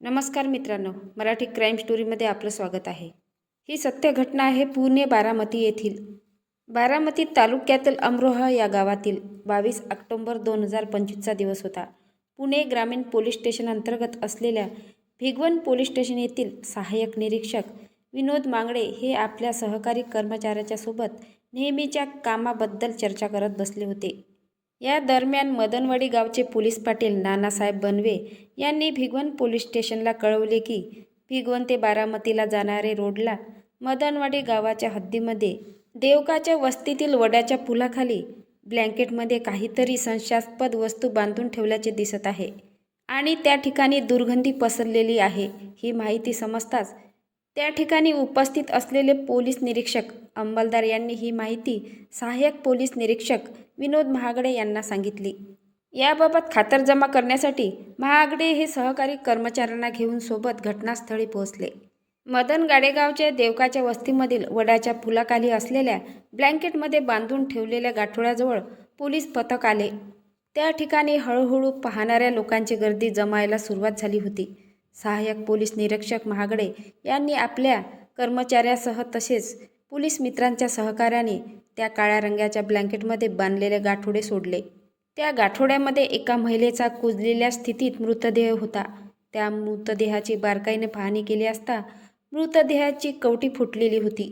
नमस्कार मित्रांनो मराठी क्राईम स्टोरीमध्ये आपलं स्वागत आहे. ही सत्य घटना आहे पुणे बारामती येथील. बारामती तालुक्यातील अमरोहा या गावातील बावीस ऑक्टोंबर दोन हजार पंचवीसचा दिवस होता. पुणे ग्रामीण पोलीस स्टेशन अंतर्गत असलेल्या भिगवण पोलीस स्टेशन येथील सहाय्यक निरीक्षक विनोद मांगडे हे आपल्या सहकारी कर्मचाऱ्याच्या सोबत नेहमीच्या कामाबद्दल चर्चा करत बसले होते. या दरम्यान मदनवाडी गावचे पोलीस पाटील नानासाहेब बनवे यांनी भिगवण पोलीस स्टेशनला कळवले की भिगवण ते बारामतीला जाणारे रोडला मदनवाडी गावाच्या हद्दीमध्ये देवकाच्या वस्तीतील वड्याच्या पुलाखाली ब्लँकेटमध्ये काहीतरी संशयास्पद वस्तू बांधून ठेवल्याचे दिसत आहे आणि त्या ठिकाणी दुर्गंधी पसरलेली आहे ही माहिती समजताच त्या ठिकाणी उपस्थित असलेले पोलीस निरीक्षक अंमलदार यांनी ही माहिती सहाय्यक पोलीस निरीक्षक विनोद महागडे यांना सांगितली. याबाबत खातरजमा करण्यासाठी महागडे हे सहकारी कर्मचाऱ्यांना घेऊन सोबत घटनास्थळी पोहोचले. मदन गाडेगावच्या देवकाच्या वस्तीमधील वडाच्या फुलाखाली असलेल्या ब्लँकेटमध्ये बांधून ठेवलेल्या गाठोड्याजवळ पोलीस पथक आले. त्या ठिकाणी हळूहळू पाहणाऱ्या लोकांची गर्दी जमायला सुरुवात झाली होती. सहाय्यक पोलीस निरीक्षक महागडे यांनी आपल्या कर्मचाऱ्यासह तसेच पोलीस मित्रांच्या सहकार्याने त्या काळ्या रंगाच्या ब्लँकेटमध्ये बांधलेले गाठोडे सोडले. त्या गाठोड्यामध्ये एका महिलेचा कुजलेल्या स्थितीत मृतदेह होता. त्या मृतदेहाची बारकाईने पाहणी केली असता मृतदेहाची कवटी फुटलेली होती.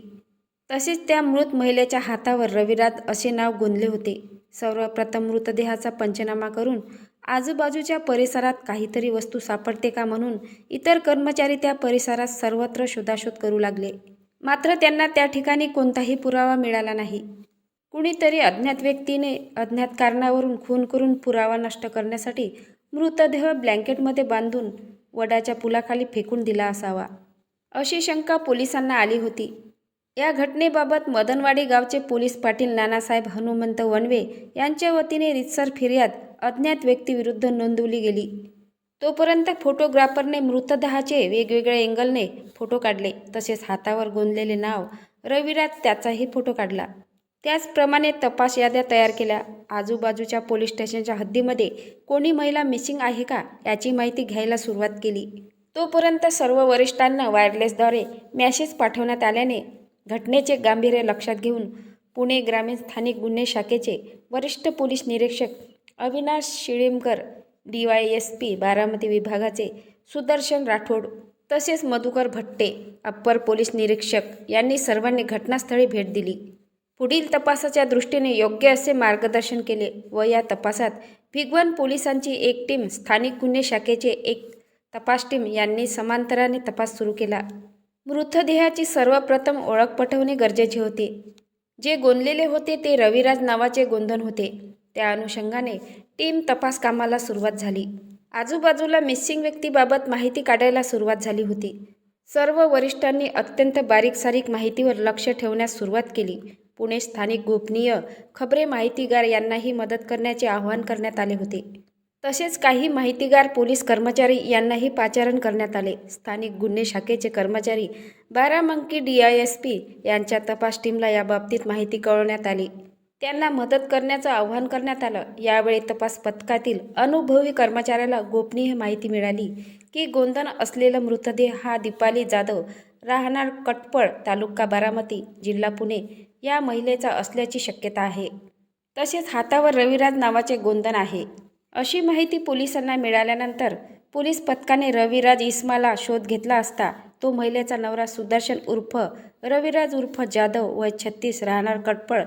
तसेच त्या मृत महिलेच्या हातावर रविरात असे नाव गोंधले होते. सर्वप्रथम मृतदेहाचा पंचनामा करून आजूबाजूच्या परिसरात काहीतरी वस्तू सापडते का म्हणून इतर कर्मचारी त्या परिसरात सर्वत्र शोधाशोध करू लागले. मात्र त्यांना त्या ठिकाणी कोणताही पुरावा मिळाला नाही. कुणीतरी अज्ञात व्यक्तीने अज्ञात कारणावरून खून करून पुरावा नष्ट करण्यासाठी मृतदेह ब्लँकेटमध्ये बांधून वडाच्या पुलाखाली फेकून दिला असावा अशी शंका पोलिसांना आली होती. या घटनेबाबत मदनवाडी गावचे पोलीस पाटील नानासाहेब हनुमंत वनवे यांच्या वतीने रितसर फिर्याद अज्ञात व्यक्तीविरुद्ध नोंदवली गेली. तोपर्यंत फोटोग्राफरने मृतदेहाचे वेगवेगळ्या एंगलने फोटो काढले. तसेच हातावर गोंदलेले नाव रविराज त्याचाही फोटो काढला. त्याचप्रमाणे तपास याद्या तयार केल्या. आजूबाजूच्या पोलीस स्टेशनच्या हद्दीमध्ये कोणी महिला मिसिंग आहे का याची माहिती घ्यायला सुरुवात केली. तोपर्यंत सर्व वरिष्ठांना वायरलेसद्वारे मॅसेज पाठवण्यात आल्याने घटनेचे गांभीर्य लक्षात घेऊन पुणे ग्रामीण स्थानिक गुन्हे शाखेचे वरिष्ठ पोलीस निरीक्षक Avinash Shilimkar D Y S P Baramati विभागाचे सुदर्शन राठोड तसेच मधुकर भट्टे अप्पर पोलीस निरीक्षक यांनी सर्वांनी घटनास्थळी भेट दिली. पुढील तपासाच्या दृष्टीने योग्य असे मार्गदर्शन केले व या तपासात भिगवण पोलिसांची एक टीम स्थानिक गुन्हे शाखेचे एक तपास टीम यांनी समांतराने तपास सुरू केला. मृतदेहाची सर्वप्रथम ओळख पटवणे गरजेचे होते. जे गोंदलेले होते ते रविराज नावाचे गोंधन होते. त्या अनुषंगाने टीम तपास कामाला सुरुवात झाली. आजूबाजूला मिसिंग व्यक्तीबाबत माहिती काढायला सुरुवात झाली होती. सर्व वरिष्ठांनी अत्यंत बारीकसारीक माहितीवर लक्ष ठेवण्यास सुरुवात केली. पुणे स्थानिक गोपनीय खबरे माहितीगार यांनाही मदत करण्याचे आवाहन करण्यात आले होते. तसेच काही माहितीगार पोलीस कर्मचारी यांनाही पाचारण करण्यात आले. स्थानिक गुन्हे शाखेचे कर्मचारी बारामंकी डी आय एस पी यांच्या तपास टीमला याबाबतीत माहिती कळवण्यात आली. त्यांना मदत करण्याचं आवाहन करण्यात आलं. यावेळी तपास पथकातील अनुभवी कर्मचाऱ्याला गोपनीय माहिती मिळाली की गोंधन असलेला मृतदेह हा दीपाली जाधव राहणार कटपळ तालुका बारामती जिल्हा पुणे या महिलेचा असल्याची शक्यता आहे. तसेच हातावर रविराज नावाचे गोंधन आहे. अशी माहिती पोलिसांना मिळाल्यानंतर पोलीस पथकाने रविराज इस्माला शोध घेतला असता तो महिलेचा नवरा सुदर्शन उर्फ रविराज उर्फ जाधव वय छत्तीस राहणार कटपळ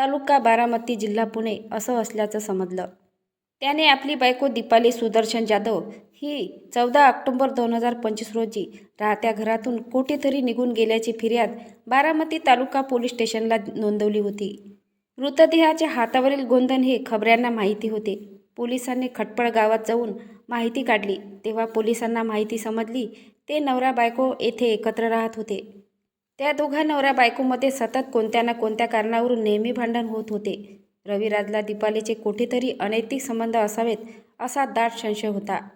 तालुका बारामती जिल्हा पुणे असं असल्याचं समजलं. त्याने आपली बायको दीपाली सुदर्शन जाधव ही चौदा ऑक्टोंबर दोन हजार पंचवीस रोजी राहत्या घरातून कुठेतरी निघून गेल्याची फिर्याद बारामती तालुका पोलीस स्टेशनला नोंदवली होती. मृतदेहाच्या हातावरील गोंधन हे खबऱ्यांना माहिती होते. पोलिसांनी खटपळ गावात जाऊन माहिती काढली. तेव्हा पोलिसांना माहिती समजली ते नवरा बायको येथे एकत्र राहत होते. त्या दोघा नवरा बायकोमध्ये सतत कोणत्या ना कोणत्या कारणावरून नेहमी भांडण होत होते. रविराजला दीपालीचे कुठेतरी अनैतिक संबंध असावेत असा दाट संशय होता.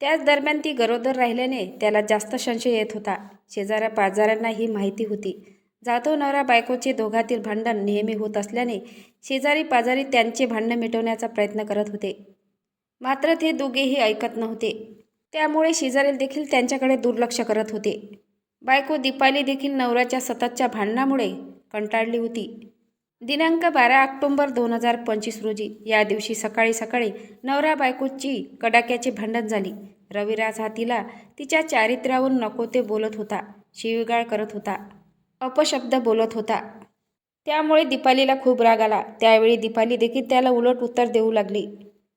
त्याच दरम्यान ती गरोदर राहिल्याने त्याला जास्त संशय येत होता. शेजाऱ्या पाजाऱ्यांना ही माहिती होती. जाधव नवरा बायकोचे दोघातील भांडण नेहमी होत असल्याने शेजारी पाजारी त्यांचे भांडण मिटवण्याचा प्रयत्न करत होते. मात्र ते दोघेही ऐकत नव्हते. त्यामुळे शेजारील देखील त्यांच्याकडे दुर्लक्ष करत होते. बायको दीपाली देखील नवऱ्याच्या सततच्या भांडणामुळे कंटाळली होती. दिनांक बारा ऑक्टोंबर दोन हजार पंचवीस रोजी या दिवशी सकाळी सकाळी नवरा बायकोची कडाक्याची भांडण झाली. रविराज हा तिला तिच्या चारित्र्यावरून नको ते बोलत होता शिवीगाळ करत होता अपशब्द बोलत होता. त्यामुळे दीपालीला खूप राग आला. त्यावेळी दीपाली देखील त्याला उलट उत्तर देऊ लागली.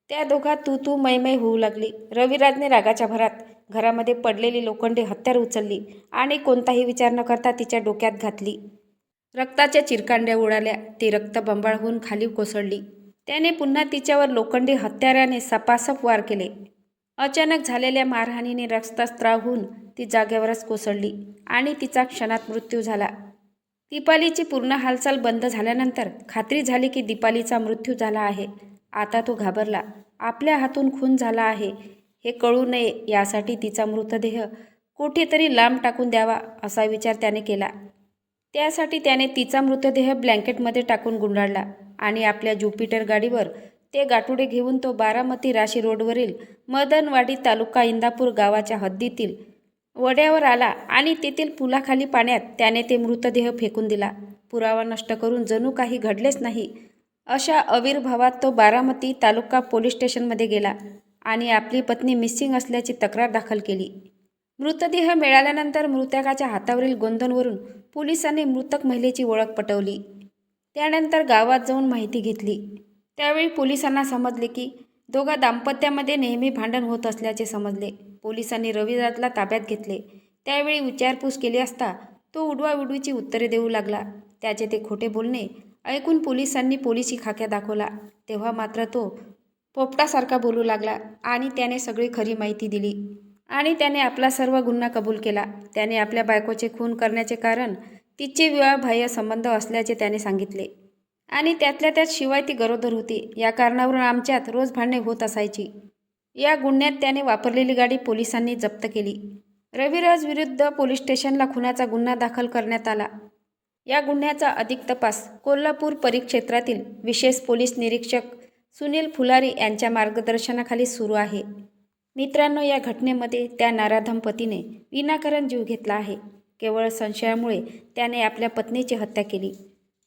त्या दोघा तू तू मैमय होऊ लागली. रविराजने रागाच्या भरात घरामध्ये पडलेली लोखंडी हत्यार उचलली आणि कोणताही विचार न करता तिच्या डोक्यात घातली. रक्ताच्या चिरकांड्या उडाल्या. ती रक्तबंबाळ होऊन खाली कोसळली. त्याने पुन्हा तिच्यावर लोखंडी हत्याराने सपासप वार केले. अचानक झालेल्या मारहाणीने रक्तस्त्राव होऊन ती जागेवरच कोसळली आणि तिचा क्षणात मृत्यू झाला. दीपालीची पूर्ण हालचाल बंद झाल्यानंतर खात्री झाली की दीपालीचा मृत्यू झाला आहे. आता तो घाबरला. आपल्या हातून खून झाला आहे. हे कळू नये यासाठी तिचा मृतदेह कुठेतरी लांब टाकून द्यावा असा विचार त्याने केला. त्यासाठी त्याने तिचा मृतदेह ब्लँकेटमध्ये टाकून गुंडाळला आणि आपल्या ज्युपिटर गाडीवर ते गाठोडे घेऊन तो बारामती राशी रोडवरील मदनवाडी तालुका इंदापूर गावाच्या हद्दीतील वड्यावर आला आणि तेथील पुलाखाली पाण्यात त्याने ते मृतदेह फेकून दिला. पुरावा नष्ट करून जणू काही घडलेच नाही. अशा आविर्भावात तो बारामती तालुका पोलीस स्टेशनमध्ये गेला. आणि आपली पत्नी मिसिंग असल्याची तक्रार दाखल केली. मृतदेह मिळाल्यानंतर मृतकाच्या हातावरील गोंधनवरून पोलिसांनी मृतक महिलेची ओळख पटवली. त्यानंतर गावात जाऊन माहिती घेतली. त्यावेळी पोलिसांना समजले की दोघा दाम्पत्यामध्ये नेहमी भांडण होत असल्याचे समजले. पोलिसांनी रविराजला ताब्यात घेतले. त्यावेळी विचारपूस केली असता तो उडवाउडवीची उत्तरे देऊ लागला. त्याचे ते खोटे बोलणे ऐकून पोलिसांनी पोलिसी खाक्या दाखवला. तेव्हा मात्र तो पोपटासारखा बोलू लागला आणि त्याने सगळी खरी माहिती दिली. आणि त्याने आपला सर्व गुन्हा कबूल केला. त्याने आपल्या बायकोचे खून करण्याचे कारण तिचे विवाहबाह्य संबंध असल्याचे त्याने सांगितले. आणि त्यातल्या त्यात शिवाय ती गरोदर होती. या कारणावरून आमच्यात रोज भांडणे होत असायची. या गुन्ह्यात त्याने वापरलेली गाडी पोलिसांनी जप्त केली. रविराज विरुद्ध पोलीस स्टेशनला खुनाचा गुन्हा दाखल करण्यात आला. या गुन्ह्याचा अधिक तपास कोल्हापूर परिक्षेत्रातील विशेष पोलीस निरीक्षक सुनील फुलारी यांच्या मार्गदर्शनाखाली सुरू आहे. मित्रांनो या घटनेमध्ये त्या नाराधम पतीने विनाकारण जीव घेतला आहे. केवळ संशयामुळे त्याने आपल्या पत्नीची हत्या केली.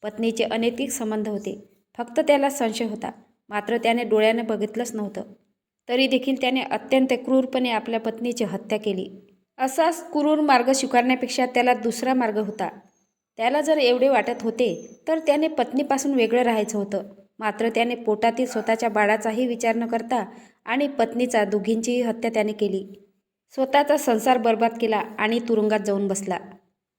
पत्नीचे अनैतिक संबंध होते. फक्त त्याला संशय होता. मात्र त्याने डोळ्याने बघितलंच नव्हतं. तरी देखील त्याने अत्यंत क्रूरपणे आपल्या पत्नीची हत्या केली. असाच क्रूर मार्ग स्वीकारण्यापेक्षा त्याला दुसरा मार्ग होता. त्याला जर एवढे वाटत होते तर त्याने पत्नीपासून वेगळं राहायचं होतं. मात्र त्याने पोटातील स्वतःच्या बाळाचाही विचार न करता आणि पत्नीचा दोघींचीही हत्या त्याने केली. स्वतःचा संसार बर्बाद केला आणि तुरुंगात जाऊन बसला.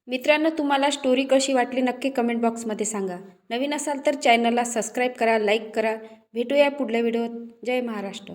मित्रांनो तुम्हाला स्टोरी कशी वाटली नक्की कमेंट बॉक्समध्ये सांगा. नवीन असाल तर चॅनलला सबस्क्राईब करा लाईक करा. भेटूया पुढल्या व्हिडिओत जय महाराष्ट्र.